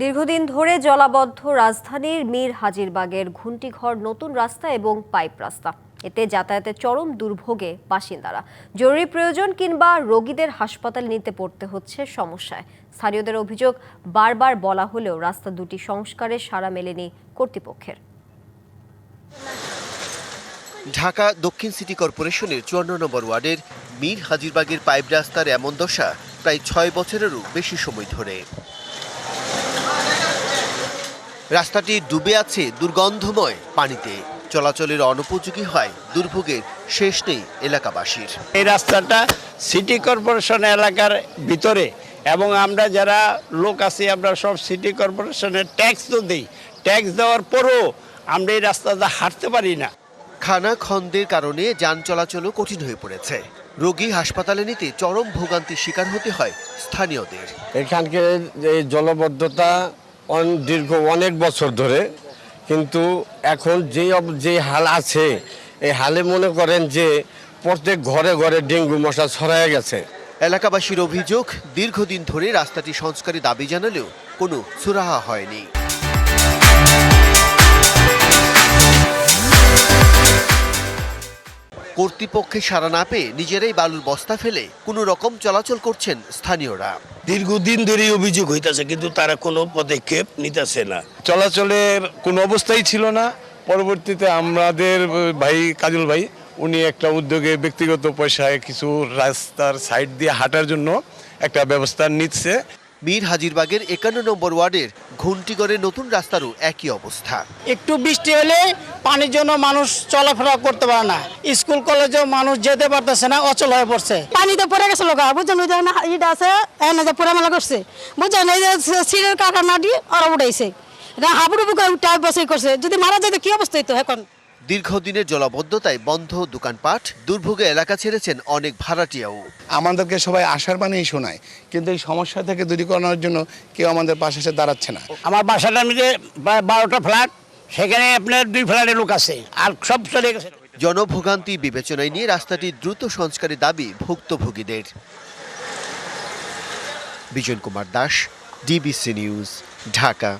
দীর্ঘদিন ধরে জলাবদ্ধ রাজধানীর মীর হাজিরবাগের ঘুন্টিঘর নতুন রাস্তা এবং পাইপ রাস্তা। এতে যাতায়াতের চরম দুর্ভোগে বাসিন্দারা। জরুরি প্রয়োজন কিংবা রোগীদের হাসপাতালে নিতে পড়তে হচ্ছে সমস্যায়। স্থানীয়দের অভিযোগ, বারবার বলা হলেও রাস্তা দুটি সংস্কারের সাড়া মেলেনি কর্তৃপক্ষের। ঢাকা দক্ষিণ সিটি কর্পোরেশনের চুয়ান্ন নম্বর ওয়ার্ডের মীর হাজিরবাগের পাইপ রাস্তার এমন দশা প্রায় ছয় বছরেরও বেশি সময় ধরে। রাস্তাটি ডুবে আছে দুর্গন্ধময় পানিতে। চলাচলের অনুপযোগী হয় দুর্ভোগের শেষ নেই এলাকাবাসীর। এই রাস্তাটা সিটি কর্পোরেশন এলাকার ভিতরে এবং আমরা যারা লোক আছি আমরা সব সিটি কর্পোরেশনের ট্যাক্স তো দিই। ট্যাক্স দেওয়ার পরও আমরা এই রাস্তাটা হাঁটতে পারি না। খানা খন্দের কারণে যান চলাচলও কঠিন হয়ে পড়েছে। রোগী হাসপাতালে নিতে চরম ভোগান্তির শিকার হতে হয় স্থানীয়দের। এখানকার যে জলবদ্ধতা দীর্ঘ অনেক বছর ধরে, কিন্তু এখন যে যে হাল আছে, এই হালে মনে করেন যে প্রত্যেক ঘরে ঘরে ডেঙ্গু মশা ছড়ায় গেছে। এলাকাবাসীর অভিযোগ, দীর্ঘদিন ধরে রাস্তাটি সংস্কারে দাবি জানালেও কোনো সুরাহা হয়নি। কর্তৃপক্ষের সাড়া না পেয়ে নিজেরাই বালুর বস্তা ফেলে কোনো রকম চলাচল করছেন স্থানীয়রা। দীর্ঘদিন ধরে অভিযোগ হইতেছে, কিন্তু তারা কোনো পদক্ষেপ নিতেছে না। চলাচলের কোনো অবস্থাই ছিল না। পরবর্তীতে আমাদের ভাই কাজল ভাই, উনি একটা উদ্যোগে ব্যক্তিগত পয়সায় কিছু রাস্তার সাইড দিয়ে হাঁটার জন্য একটা ব্যবস্থা নিচ্ছে। মীর হাজিরবাগের একান্ন নম্বর ওয়ার্ডের ঘুন্টিগড়ের নতুন রাস্তারও একই অবস্থা। একটু বৃষ্টি হলে পানির জন্য মানুষ চলাফেরা করতে পারে না। স্কুল কলেজেও মানুষ যেতে পারতেছে না অচল হয়ে পড়ছে। পানিতে পড়ে গেছে লোক বুঝছেন? ওই যে না ইটা আছে এনে যে পোড়া মেলা করছে। বুঝছেন? এই যে সিঁড়ের কাকা না দিয়ে ওরা উঠাইছে। এটা হাবুডু বুকে উঠাই বসে করছে। যদি মারা যেত কি অবস্থা হইতো এখন? দীর্ঘদিনের জলাবদ্ধতায় বন্ধ দোকানপাট দুর্ভোগে এলাকা ছেড়েছেন অনেক ভাড়াটিয়াও। আমাদেরকে সবাই আশার বাণী শোনায় কিন্তু এই সমস্যা থেকে দূরী করানোর জন্য কেউ আমাদের পাশে এসে দাঁড়াচ্ছে না। আমার বাসাটা প্রায় বারোটা ফ্ল্যাট সেখানে আপনার দুই ফ্ল্যাটের লোক আছে আর সব চলে গেছে। জনভোগান্তি বিবেচনায় নিয়ে রাস্তাটি দ্রুত সংস্কারের দাবি ভুক্তভোগীদের। Bijon Kumar Das DBC news Dhaka.